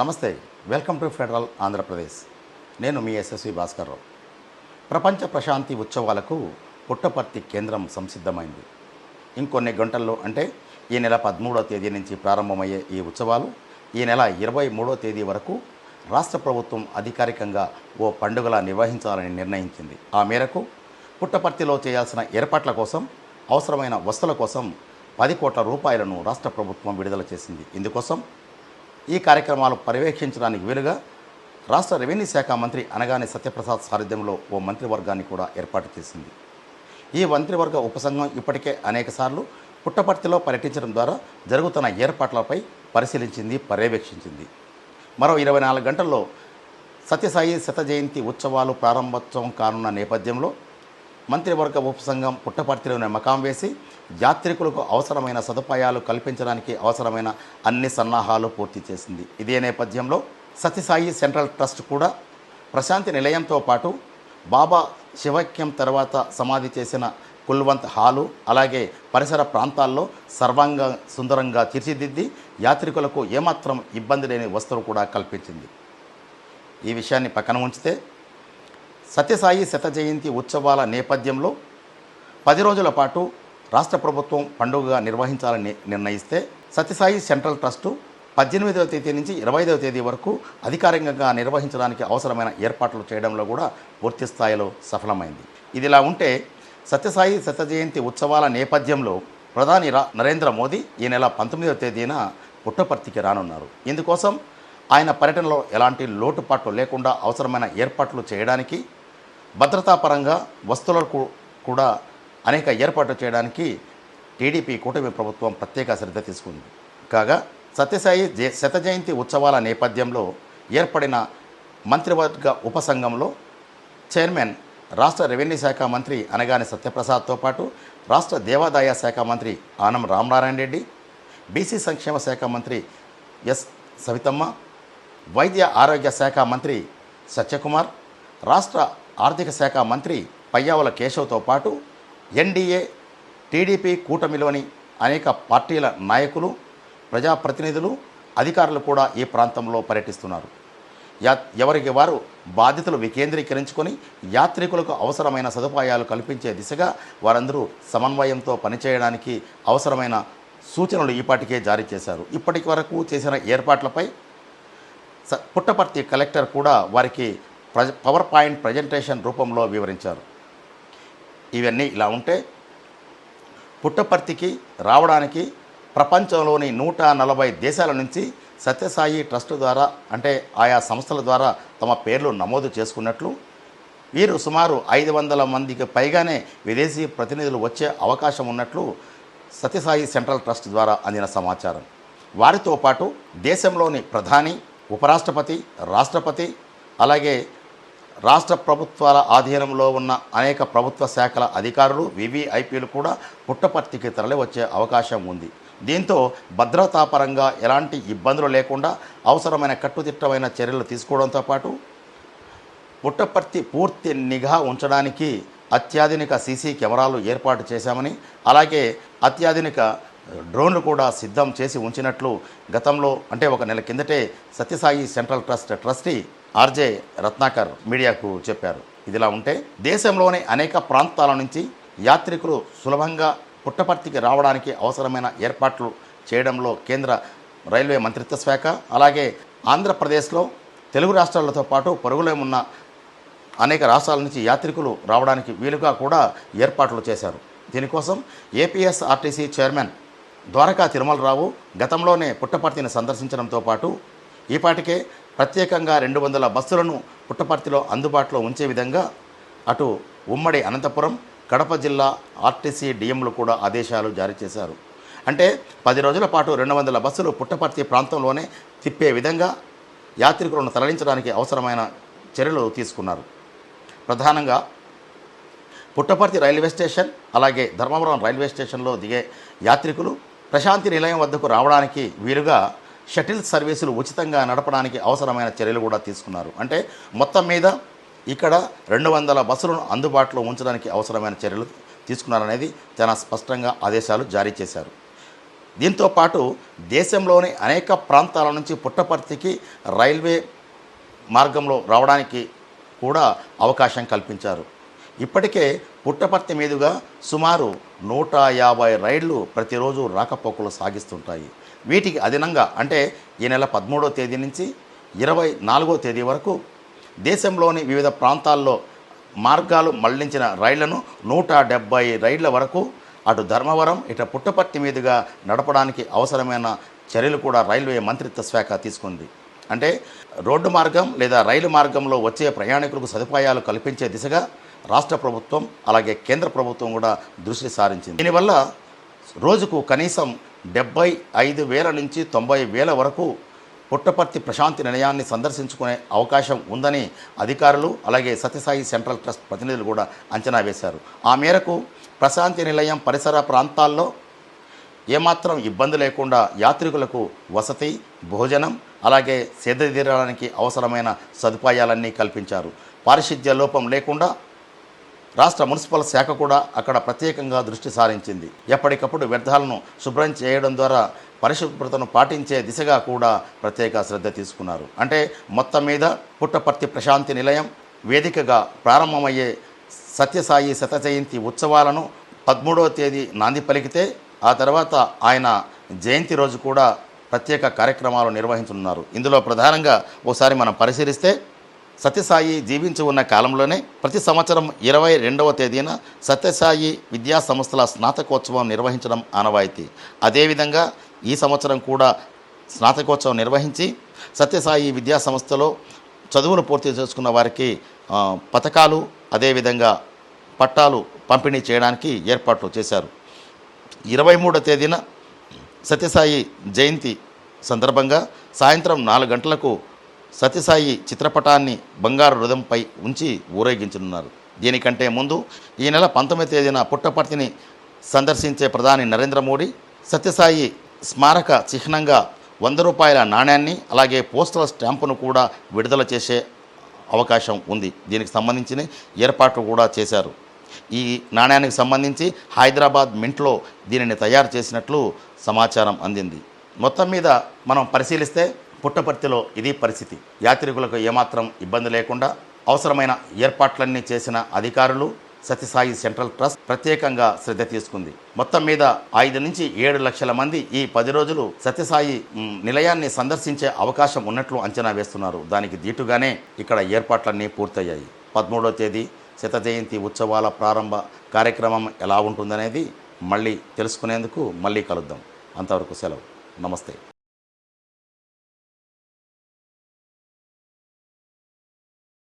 నమస్తే welcome to federal Andhra Pradesh. నేను మీ SSV Bhaskar Rao. ప్రపంచ ప్రశాంతి ఉత్సవాలకు పుట్టపర్తి కేంద్రం సంసిద్ధమైంది. ఇంకొన్ని గంటల్లో అంటే ఈ నెల పదమూడవ తేదీ నుంచి ప్రారంభమయ్యే ఈ ఉత్సవాలు ఈ నెల ఇరవై మూడో తేదీ వరకు రాష్ట్ర ప్రభుత్వం అధికారికంగా ఓ పండుగలా నిర్వహించాలని నిర్ణయించింది. ఆ మేరకు పుట్టపర్తిలో చేయాల్సిన ఏర్పాట్ల కోసం అవసరమైన వస్తువుల కోసం పది కోట్ల రూపాయలను రాష్ట్ర ప్రభుత్వం విడుదల చేసింది. ఇందుకోసం ఈ కార్యక్రమాలు పర్యవేక్షించడానికి వీలుగా రాష్ట్ర రెవెన్యూ శాఖ మంత్రి అనగానే సత్యప్రసాద్ సారథ్యంలో ఓ మంత్రివర్గాన్ని కూడా ఏర్పాటు చేసింది. ఈ మంత్రివర్గ ఉపసంఘం ఇప్పటికే అనేకసార్లు పుట్టపర్తిలో పర్యటించడం ద్వారా జరుగుతున్న ఏర్పాట్లపై పరిశీలించింది పర్యవేక్షించింది. మరో ఇరవై నాలుగు గంటల్లో సత్యసాయి శత జయంతి ఉత్సవాలు ప్రారంభోత్సవం కానున్న నేపథ్యంలో మంత్రివర్గ ఉపసంఘం పుట్టపర్తిలోనే మకాం వేసి యాత్రికులకు అవసరమైన సదుపాయాలు కల్పించడానికి అవసరమైన అన్ని సన్నాహాలు పూర్తి చేసింది. ఇదే నేపథ్యంలో సత్యసాయి సెంట్రల్ ట్రస్ట్ కూడా ప్రశాంతి నిలయంతో పాటు బాబా శివక్యం తర్వాత సమాధి చేసిన కుల్వంత్ హాలు అలాగే పరిసర ప్రాంతాల్లో సర్వాంగ సుందరంగా తీర్చిదిద్ది యాత్రికులకు ఏమాత్రం ఇబ్బంది లేని వస్తువులు కూడా కల్పించింది. ఈ విషయాన్ని పక్కన ఉంచితే సత్యసాయి శత జయంతి ఉత్సవాల నేపథ్యంలో పది రోజుల పాటు రాష్ట్ర ప్రభుత్వం పండుగగా నిర్వహించాలని నిర్ణయిస్తే సత్యసాయి సెంట్రల్ ట్రస్టు పద్దెనిమిదవ తేదీ నుంచి ఇరవై ఐదవ తేదీ వరకు అధికారికంగా నిర్వహించడానికి అవసరమైన ఏర్పాట్లు చేయడంలో కూడా పూర్తి స్థాయిలో సఫలమైంది. ఇదిలా ఉంటే సత్యసాయి శత జయంతి ఉత్సవాల నేపథ్యంలో ప్రధాని నరేంద్ర మోదీ ఈ నెల పంతొమ్మిదవ తేదీన పుట్టపర్తికి రానున్నారు. ఇందుకోసం ఆయన పర్యటనలో ఎలాంటి లోటుపాట్లు లేకుండా అవసరమైన ఏర్పాట్లు చేయడానికి భద్రతాపరంగా వస్తువులకు కూడా అనేక ఏర్పాట్లు చేయడానికి టీడీపీ కూటమి ప్రభుత్వం ప్రత్యేక శ్రద్ధ తీసుకుంది. కాగా సత్యసాయి జయ శత జయంతి ఉత్సవాల నేపథ్యంలో ఏర్పడిన మంత్రివర్గ ఉపసంఘంలో చైర్మన్ రాష్ట్ర రెవెన్యూ శాఖ మంత్రి అనగాని సత్యప్రసాద్తో పాటు రాష్ట్ర దేవాదాయ శాఖ మంత్రి ఆనం రామనారాయణ రెడ్డి బీసీ సంక్షేమ శాఖ మంత్రి ఎస్ సవితమ్మ వైద్య ఆరోగ్య శాఖ మంత్రి సత్యకుమార్ రాష్ట్ర ఆర్థిక శాఖ మంత్రి పయ్యావుల కేశవ్తో పాటు ఎన్డీఏ టీడీపీ కూటమిలోని అనేక పార్టీల నాయకులు ప్రజాప్రతినిధులు అధికారులు కూడా ఈ ప్రాంతంలో పర్యటిస్తున్నారు. యా ఎవరికి వారు బాధ్యతలు వికేంద్రీకరించుకొని యాత్రికులకు అవసరమైన సదుపాయాలు కల్పించే దిశగా వారందరూ సమన్వయంతో పనిచేయడానికి అవసరమైన సూచనలు ఈపాటికే జారీ చేశారు. ఇప్పటికి వరకు చేసిన ఏర్పాట్లపై పుట్టపర్తి కలెక్టర్ కూడా వారికి ప్రజ పవర్ పాయింట్ ప్రజెంటేషన్ రూపంలో వివరించారు. ఇవన్నీ ఇలా ఉంటే పుట్టపర్తికి రావడానికి ప్రపంచంలోని నూట నలభై దేశాల నుంచి సత్యసాయి ట్రస్ట్ ద్వారా అంటే ఆయా సంస్థల ద్వారా తమ పేర్లు నమోదు చేసుకున్నట్లు వీరు సుమారు ఐదు వందల మందికి పైగానే విదేశీ ప్రతినిధులు వచ్చే అవకాశం ఉన్నట్లు సత్యసాయి సెంట్రల్ ట్రస్ట్ ద్వారా అందిన సమాచారం. వారితో పాటు దేశంలోని ప్రధాని ఉపరాష్ట్రపతి రాష్ట్రపతి అలాగే రాష్ట్ర ప్రభుత్వాల ఆధీనంలో ఉన్న అనేక ప్రభుత్వ శాఖల అధికారులు వివిఐపీలు కూడా పుట్టపర్తికి తరలి వచ్చే అవకాశం ఉంది. దీంతో భద్రతాపరంగా ఎలాంటి ఇబ్బందులు లేకుండా అవసరమైన కట్టుదిట్టమైన చర్యలు తీసుకోవడంతో పాటు పుట్టపర్తి పూర్తి నిఘా ఉంచడానికి అత్యాధునిక సీసీ కెమెరాలు ఏర్పాటు చేశామని అలాగే అత్యాధునిక డ్రోన్లు కూడా సిద్ధం చేసి ఉంచినట్లు గతంలో అంటే ఒక నెల కిందటే Sathya Sai central trust trustee RJ Ratnakar మీడియాకు చెప్పారు. ఇదిలా ఉంటే దేశంలోని అనేక ప్రాంతాల నుంచి యాత్రికులు సులభంగా పుట్టపర్తికి రావడానికి అవసరమైన ఏర్పాట్లు చేయడంలో కేంద్ర రైల్వే మంత్రిత్వ శాఖ అలాగే ఆంధ్రప్రదేశ్లో తెలుగు రాష్ట్రాలతో పాటు పొరుగులో ఉన్న అనేక రాష్ట్రాల నుంచి యాత్రికులు రావడానికి వీలుగా కూడా ఏర్పాట్లు చేశారు. దీనికోసం ఏపీఎస్ఆర్టీసీ చైర్మన్ ద్వారకా తిరుమలరావు గతంలోనే పుట్టపర్తిని సందర్శించడంతో పాటు ఈపాటికే ప్రత్యేకంగా రెండు వందల బస్సులను పుట్టపర్తిలో అందుబాటులో ఉంచే విధంగా అటు ఉమ్మడి అనంతపురం కడప జిల్లా ఆర్టీసీ డిఎంలు కూడా ఆదేశాలు జారీ చేశారు. అంటే పది రోజుల పాటు రెండు వందల బస్సులు పుట్టపర్తి ప్రాంతంలోనే తిప్పే విధంగా యాత్రికులను తరలించడానికి అవసరమైన చర్యలు తీసుకున్నారు. ప్రధానంగా పుట్టపర్తి రైల్వే స్టేషన్ అలాగే ధర్మవరం రైల్వే స్టేషన్లో దిగే యాత్రికులు ప్రశాంతి నిలయం వద్దకు రావడానికి వీలుగా షటిల్ సర్వీసులు ఉచితంగా నడపడానికి అవసరమైన చర్యలు కూడా తీసుకున్నారు. అంటే మొత్తం మీద ఇక్కడ రెండు వందల బస్సులను అందుబాటులో ఉంచడానికి అవసరమైన చర్యలు తీసుకున్నారనేది చాలా స్పష్టంగా ఆదేశాలు జారీ చేశారు. దీంతో పాటు దేశంలోని అనేక ప్రాంతాల నుంచి పుట్టపర్తికి రైల్వే మార్గంలో రావడానికి కూడా అవకాశం కల్పించారు. ఇప్పటికే పుట్టపర్తి మీదుగా సుమారు నూట యాభై రైళ్ళు ప్రతిరోజు రాకపోకలు సాగిస్తుంటాయి. వీటికి అదనంగా అంటే ఈ నెల పదమూడో తేదీ నుంచి ఇరవై నాలుగో తేదీ వరకు దేశంలోని వివిధ ప్రాంతాల్లో మార్గాలు మళ్ళించిన రైళ్ళను నూట డెబ్బై రైళ్ళ వరకు అటు ధర్మవరం ఇటు పుట్టపర్తి మీదుగా నడపడానికి అవసరమైన చర్యలు కూడా రైల్వే మంత్రిత్వ శాఖ తీసుకుంది. అంటే రోడ్డు మార్గం లేదా రైలు మార్గంలో వచ్చే ప్రయాణికులకు సదుపాయాలు కల్పించే దిశగా రాష్ట్ర ప్రభుత్వం అలాగే కేంద్ర ప్రభుత్వం కూడా దృష్టి సారించింది. దీనివల్ల రోజుకు కనీసం డెబ్బై ఐదు వేల నుంచి తొంభై వేల వరకు పుట్టపర్తి ప్రశాంతి నిలయాన్ని సందర్శించుకునే అవకాశం ఉందని అధికారులు అలాగే సత్యసాయి సెంట్రల్ ట్రస్ట్ ప్రతినిధులు కూడా అంచనా వేశారు. ఆ మేరకు ప్రశాంతి నిలయం పరిసర ప్రాంతాల్లో ఏమాత్రం ఇబ్బంది లేకుండా యాత్రికులకు వసతి భోజనం అలాగే సేదతీరడానికి అవసరమైన సదుపాయాలన్నీ కల్పించారు. పారిశుద్ధ్య లోపం లేకుండా రాష్ట్ర మున్సిపల్ శాఖ కూడా అక్కడ ప్రత్యేకంగా దృష్టి సారించింది. ఎప్పటికప్పుడు వ్యర్థాలను శుభ్రం చేయడం ద్వారా పరిశుభ్రతను పాటించే దిశగా కూడా ప్రత్యేక శ్రద్ధ తీసుకున్నారు. అంటే మొత్తం మీద పుట్టపర్తి ప్రశాంతి నిలయం వేదికగా ప్రారంభమయ్యే సత్యసాయి శత జయంతి ఉత్సవాలను పదమూడవ తేదీ నాంది పలికితే ఆ తర్వాత ఆయన జయంతి రోజు కూడా ప్రత్యేక కార్యక్రమాలు నిర్వహించనున్నారు. ఇందులో ప్రధానంగా ఓసారి మనం పరిశీలిస్తే సత్యసాయి జీవించి ఉన్న కాలంలోనే ప్రతి సంవత్సరం ఇరవై రెండవ తేదీన సత్యసాయి విద్యా సంస్థల స్నాతకోత్సవం నిర్వహించడం ఆనవాయితీ. అదేవిధంగా ఈ సంవత్సరం కూడా స్నాతకోత్సవం నిర్వహించి సత్యసాయి విద్యా సంస్థలో చదువును పూర్తి చేసుకున్న వారికి పథకాలు అదేవిధంగా పట్టాలు పంపిణీ చేయడానికి ఏర్పాట్లు చేశారు. ఇరవై మూడో తేదీన సత్యసాయి జయంతి సందర్భంగా సాయంత్రం నాలుగు గంటలకు సత్యసాయి చిత్రపటాన్ని బంగారు హృదంపై ఉంచి ఊరేగించనున్నారు. దీనికంటే ముందు ఈ నెల పంతొమ్మిది తేదీన పుట్టపర్తిని సందర్శించే ప్రధాని నరేంద్ర మోడీ సత్యసాయి స్మారక చిహ్నంగా వంద రూపాయల నాణ్యాన్ని అలాగే పోస్టల్ స్టాంపును కూడా విడుదల చేసే అవకాశం ఉంది. దీనికి సంబంధించిన ఏర్పాట్లు కూడా చేశారు. ఈ నాణ్యానికి సంబంధించి హైదరాబాద్ మింట్లో దీనిని తయారు చేసినట్లు సమాచారం అందింది. మొత్తం మీద మనం పరిశీలిస్తే పుట్టపర్తిలో ఇది పరిస్థితి. యాత్రికులకు ఏమాత్రం ఇబ్బంది లేకుండా అవసరమైన ఏర్పాట్లన్నీ చేసిన అధికారులు సత్యసాయి సెంట్రల్ ట్రస్ట్ ప్రత్యేకంగా శ్రద్ధ తీసుకుంది. మొత్తం మీద ఐదు నుంచి ఏడు లక్షల మంది ఈ పది రోజులు సత్యసాయి నిలయాన్ని సందర్శించే అవకాశం ఉన్నట్లు అంచనా వేస్తున్నారు. దానికి దీటుగానే ఇక్కడ ఏర్పాట్లన్నీ పూర్తయ్యాయి. పదమూడవ తేదీ శత జయంతి ఉత్సవాల ప్రారంభ కార్యక్రమం ఎలా ఉంటుందనేది మళ్ళీ తెలుసుకునేందుకు మళ్ళీ కలుద్దాం. అంతవరకు సెలవు. నమస్తే.